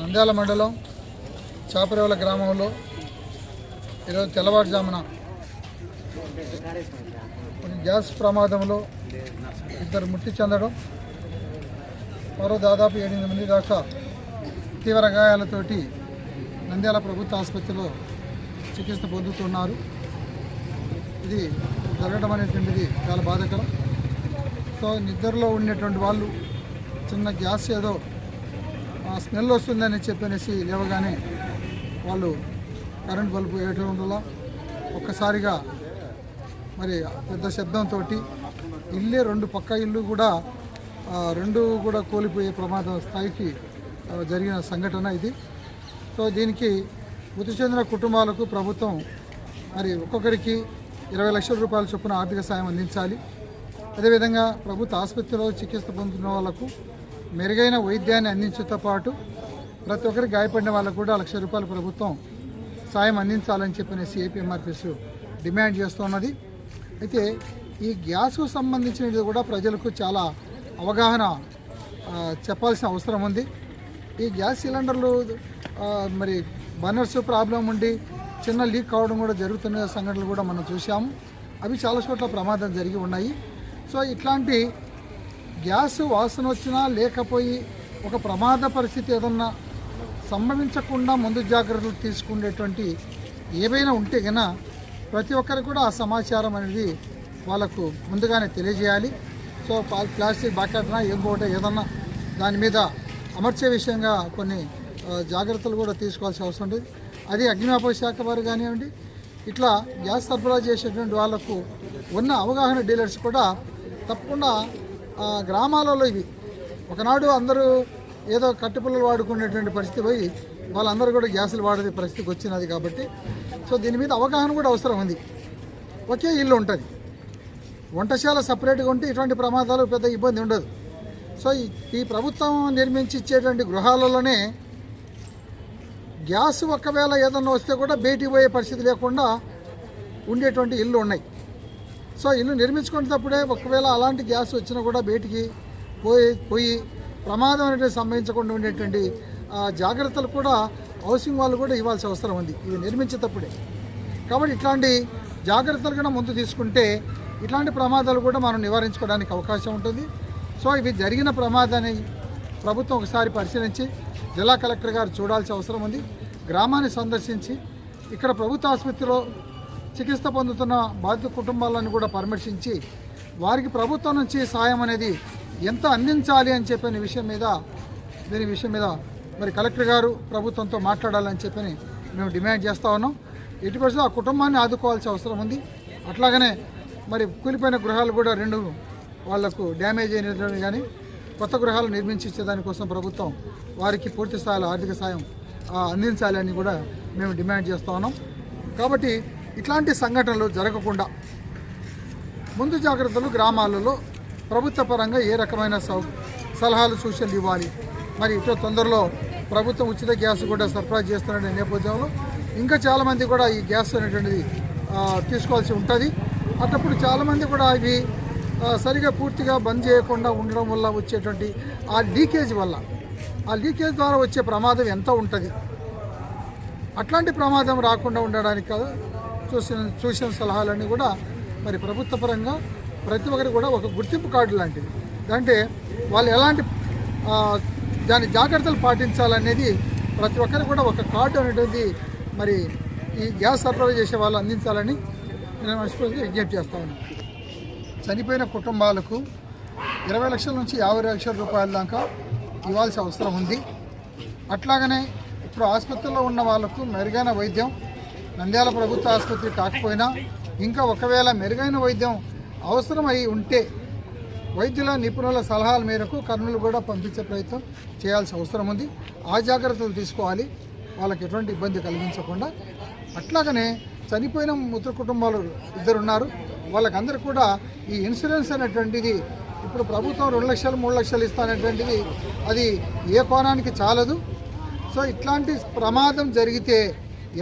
నంద్యాల మండలం చాపరేవల గ్రామంలో ఈరోజు తెల్లవారుజామున కొన్ని గ్యాస్ ప్రమాదంలో ఇద్దరు మృతి చెందడం మరో దాదాపు ఎనిమిది మంది దాకా తీవ్ర గాయాలతోటి నంద్యాల ప్రభుత్వ ఆసుపత్రిలో చికిత్స పొందుతున్నారు. ఇది జరగడం అనేటువంటిది చాలా బాధాకరం. సో నిద్రలో ఉండేటువంటి వాళ్ళు చిన్న గ్యాస్ ఏదో స్మెల్ వస్తుందని చెప్పనేసి లేవగానే వాళ్ళు కరెంట్ బల్బు వేయటం వల్ల ఒక్కసారిగా మరి పెద్ద శబ్దంతో ఇల్లే రెండు పక్క ఇల్లు కూడా రెండు కూడా కోల్పోయే ప్రమాద స్థాయికి జరిగిన సంఘటన ఇది. సో దీనికి మృతి చెందిన కుటుంబాలకు ప్రభుత్వం మరి ఒక్కొక్కరికి ఇరవై లక్షల రూపాయల చొప్పున ఆర్థిక సాయం అందించాలి. అదేవిధంగా ప్రభుత్వ ఆసుపత్రిలో చికిత్స పొందుతున్న వాళ్ళకు మెరుగైన వైద్యాన్ని అందించడంతో పాటు ప్రతి ఒక్కరికి గాయపడిన వాళ్ళకు కూడా లక్ష రూపాయల ప్రభుత్వం సాయం అందించాలని చెప్పిన ఏపీఎంఆర్పిఎస్ డిమాండ్ చేస్తున్నది అయితే ఈ గ్యాస్కు సంబంధించినది కూడా ప్రజలకు చాలా అవగాహన చెప్పాల్సిన అవసరం ఉంది. ఈ గ్యాస్ సిలిండర్లు మరి బర్నర్స్ ప్రాబ్లం ఉండి చిన్న లీక్ కావడం కూడా జరుగుతున్న సంఘటనలు కూడా మనం చూసాము అవి చాలా చోట్ల ప్రమాదం జరిగి ఉన్నాయి. సో ఇట్లాంటి గ్యాస్ వాసన వచ్చినా లేకపోయి ఒక ప్రమాద పరిస్థితి ఏదన్నా సంభవించకుండా ముందు జాగ్రత్తలు తీసుకునేటువంటి ఏవైనా ఉంటే కన్నా ప్రతి ఒక్కరికి కూడా ఆ సమాచారం అనేది వాళ్ళకు ముందుగానే తెలియజేయాలి. సో ప్లాస్టిక్ బాకెట్నా ఇంకోటి ఏదన్నా దాని మీద అమర్చే విషయంగా కొన్ని జాగ్రత్తలు కూడా తీసుకోవాల్సిన అవసరం ఉంటుంది అది అగ్నిమాపక శాఖ వారు కానివ్వండి ఇట్లా గ్యాస్ సరఫరా చేసేటువంటి వాళ్ళకు ఉన్న అవగాహన డీలర్స్ కూడా తప్పకుండా గ్రామాలలో ఇవి. ఒకనాడు అందరూ ఏదో కట్టెపుల్లలు వాడుకునేటువంటి పరిస్థితి పోయి వాళ్ళందరూ కూడా గ్యాసులు వాడే పరిస్థితికి వచ్చినది కాబట్టి సో దీని మీద అవగాహన కూడా అవసరం ఉంది. ఒకే ఇల్లు ఉంటుంది. వంటశాల సపరేట్గా ఉంటే ఇటువంటి ప్రమాదాలు పెద్ద ఇబ్బంది ఉండదు. సో ఈ- ఈ ప్రభుత్వం నిర్మించి ఇచ్చేటువంటి గృహాలలోనే గ్యాస్ ఒకవేళ ఏదన్నా వస్తే కూడా బయటికి పోయే పరిస్థితి లేకుండా ఉండేటువంటి ఇల్లు ఉన్నాయి. సో ఇల్లు నిర్మించుకునేటప్పుడే ఒకవేళ అలాంటి గ్యాస్ వచ్చినా కూడా బయటికి పోయి పోయి ప్రమాదం అనేది సంభవించకుండా ఉండేటువంటి జాగ్రత్తలు కూడా హౌసింగ్ వాళ్ళు కూడా ఇవ్వాల్సిన అవసరం ఉంది. ఇవి నిర్మించేటప్పుడే. కాబట్టి ఇట్లాంటి జాగ్రత్తలు కూడా ముందు తీసుకుంటే ఇట్లాంటి ప్రమాదాలు కూడా మనం నివారించుకోవడానికి అవకాశం ఉంటుంది. సో ఇవి జరిగిన ప్రమాదాన్ని ప్రభుత్వం ఒకసారి పరిశీలించి జిల్లా కలెక్టర్ గారు చూడాల్సిన అవసరం ఉంది. గ్రామాన్ని సందర్శించి ఇక్కడ ప్రభుత్వ ఆసుపత్రిలో చికిత్స పొందుతున్న బాధిత కుటుంబాలను కూడా పరామర్శించి వారికి ప్రభుత్వం నుంచి సాయం అనేది ఎంత అందించాలి అని చెప్పిన విషయం మీద దీని విషయం మీద మరి కలెక్టర్ గారు ప్రభుత్వంతో మాట్లాడాలని చెప్పని మేము డిమాండ్ చేస్తూ ఉన్నాం. ఎటు పరిస్థితి ఆ కుటుంబాన్ని ఆదుకోవాల్సిన అవసరం ఉంది. అట్లాగనే మరి కూలిపోయిన గృహాలు కూడా రెండు వాళ్ళకు డ్యామేజ్ అయినటువంటి కానీ కొత్త గృహాలు నిర్మించే దానికోసం ప్రభుత్వం వారికి పూర్తి స్థాయిలో ఆర్థిక సాయం అందించాలి అందించాలని కూడా మేము డిమాండ్ చేస్తూ ఉన్నాం. కాబట్టి ఇట్లాంటి సంఘటనలు జరగకుండా ముందు జాగ్రత్తలు గ్రామాలలో ప్రభుత్వ పరంగా ఏ రకమైన సౌ సలహాలు సూచనలు ఇవ్వాలి? మరి ఇటు తొందరలో ప్రభుత్వం ఉచిత గ్యాస్ కూడా సరఫరా చేస్తున్న నేపథ్యంలో ఇంకా చాలామంది కూడా ఈ గ్యాస్ అనేటువంటిది తీసుకోవాల్సి ఉంటుంది. అటప్పుడు చాలామంది కూడా ఇవి సరిగా పూర్తిగా బంద్ చేయకుండా ఉండడం వల్ల వచ్చేటువంటి ఆ లీకేజ్ వల్ల ఆ లీకేజ్ ద్వారా వచ్చే ప్రమాదం ఎంత ఉంటుంది? అట్లాంటి ప్రమాదం రాకుండా ఉండడానికి కాదు చూసిన చూసిన సలహాలన్నీ కూడా మరి ప్రభుత్వ పరంగా ప్రతి ఒక్కరికి కూడా ఒక గుర్తింపు కార్డు లాంటిది. అంటే వాళ్ళు ఎలాంటి దాని జాగ్రత్తలు పాటించాలనేది ప్రతి ఒక్కరికి కూడా ఒక కార్డు అనేటువంటి మరి ఈ గ్యాస్ సరఫరా చేసే వాళ్ళు అందించాలని నేను మనస్ఫూర్తిగా విజ్ఞప్తి చేస్తా ఉన్నాను. చనిపోయిన కుటుంబాలకు ఇరవై లక్షల నుంచి యాభై లక్షల రూపాయల దాకా ఇవ్వాల్సిన అవసరం ఉంది. అట్లాగనే ఇప్పుడు ఆసుపత్రిలో ఉన్న వాళ్ళకు మెరుగైన వైద్యం నంద్యాల ప్రభుత్వ ఆసుపత్రి కాకపోయినా ఇంకా ఒకవేళ మెరుగైన వైద్యం అవసరమై ఉంటే వైద్యుల నిపుణుల సలహాల మేరకు కర్నూలు కూడా పంపించే ప్రయత్నం చేయాల్సిన అవసరం ఉంది. ఆ జాగ్రత్తలు తీసుకోవాలి. వాళ్ళకి ఎటువంటి ఇబ్బంది కలిగించకుండా. అట్లాగనే చనిపోయిన మృత కుటుంబాలు ఇద్దరు ఉన్నారు వాళ్ళకందరూ కూడా ఈ ఇన్సూరెన్స్ అనేటువంటిది ఇప్పుడు ప్రభుత్వం రెండు లక్షలు మూడు లక్షలు ఇస్తానటువంటిది అది ఏ కోణానికి చాలదు. సో ఇట్లాంటి ప్రమాదం జరిగితే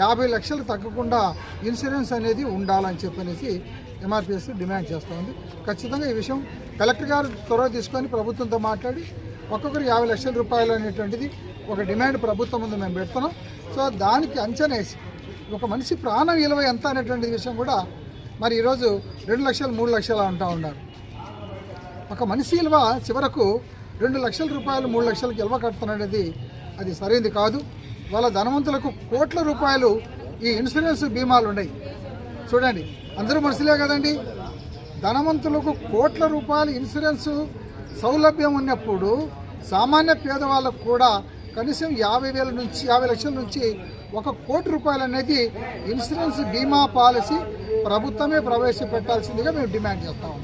యాభై లక్షలు తగ్గకుండా ఇన్సూరెన్స్ అనేది ఉండాలని చెప్పనేసి ఎంఆర్పిఎస్ డిమాండ్ చేస్తూ ఉంది ఖచ్చితంగా ఈ విషయం కలెక్టర్ గారు త్వరగా తీసుకొని ప్రభుత్వంతో మాట్లాడి ఒక్కొక్కరు యాభై లక్షల రూపాయలు అనేటువంటిది ఒక డిమాండ్ ప్రభుత్వం ముందు మేము పెడుతున్నాం. సో దానికి అంచనేసి ఒక మనిషి ప్రాణ విలువ ఎంత అనేటువంటి విషయం కూడా మరి ఈరోజు రెండు లక్షలు మూడు లక్షలు అంటూ ఉన్నారు. ఒక మనిషి విలువ చివరకు రెండు లక్షల రూపాయలు మూడు లక్షలకు విలువ కడుతున్నది అది సరైనది కాదు. వాళ్ళ ధనవంతులకు కోట్ల రూపాయలు ఈ ఇన్సూరెన్స్ బీమాలు ఉన్నాయి. చూడండి అందరూ మనుషులే కదండి. ధనవంతులకు కోట్ల రూపాయల ఇన్సూరెన్స్ సౌలభ్యం ఉన్నప్పుడు సామాన్య పేదవాళ్ళకు కూడా కనీసం యాభై వేల నుంచి యాభై లక్షల నుంచి ఒక కోటి రూపాయలు అనేది ఇన్సూరెన్స్ బీమా పాలసీ ప్రభుత్వమే ప్రవేశపెట్టాల్సిందిగా మేము డిమాండ్ చేస్తాం